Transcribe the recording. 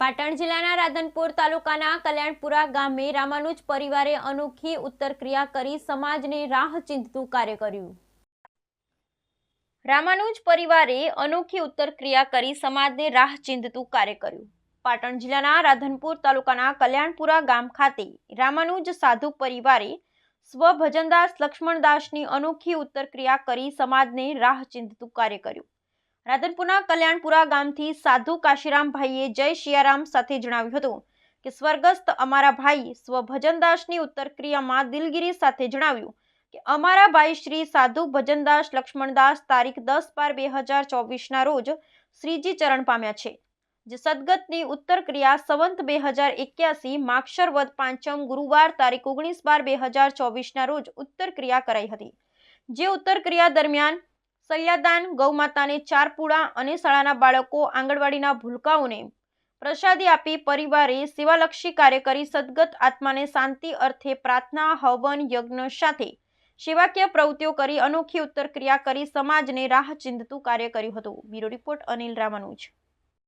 પાટણ જિલ્લાના રાધનપુર તાલુકાના કલ્યાણપુરા ગામે રામાનુજ પરિવારે અનોખી ઉત્તર ક્રિયા કરી સમાજને રાહ ચિંતતું કાર્ય કર્યું. રામાનુજ પરિવારે અનોખી ઉત્તર ક્રિયા કરી સમાજને રાહ ચિંતતું કાર્ય કર્યું. પાટણ જિલ્લાના રાધનપુર તાલુકાના કલ્યાણપુરા ગામ ખાતે રામાનુજ સાધુ પરિવારે સ્વ ભજનદાસ લક્ષ્મણદાસની અનોખી ઉત્તર ક્રિયા કરી સમાજને રાહ ચિંતતું કાર્ય કર્યું. રાધનપુરના કલ્યાણપુરા ગામથી સાધુ કાશીરામભાઈએ જય શિયારામ સાથે જણાવ્યું હતું કે, સ્વર્ગસ્થ અમારા ભાઈ સ્વભજનદાસની ઉત્તરક્રિયામાં ઉત્તર ક્રિયામાં દિલગીરી સાથે જણાવ્યું કે, અમારા ભાઈ શ્રી સાધુ ભજનદાસ લક્ષ્મણદાસ તારીખ દસ બાર બે હજાર ચોવીસના રોજ શ્રીજી ચરણ પામ્યા છે, જે સદગતની ઉત્તર ક્રિયા સંવંત બે હજાર એક્યાસી માક્ષર વદ પાંચમ ગુરુવાર તારીખ ઓગણીસ બાર બે હજાર ચોવીસના રોજ ઉત્તર ક્રિયા કરાઈ હતી. જે ઉત્તર ક્રિયા દરમિયાન સલ્યાદાન, ગૌમાતાને ચાર પૂળા અને શાળાના બાળકો આંગણવાડીના ભૂલકાઓને પ્રસાદી આપી પરિવારે સેવાલક્ષી કાર્ય કરી સદગત આત્માને શાંતિ અર્થે પ્રાર્થના, હવન, યજ્ઞ સાથે સેવાકીય પ્રવૃત્તિઓ કરી અનોખી ઉત્તર ક્રિયા કરી સમાજને રાહ ચિંધતું કાર્ય કર્યું હતું. Bureau report Anil Ramanuj.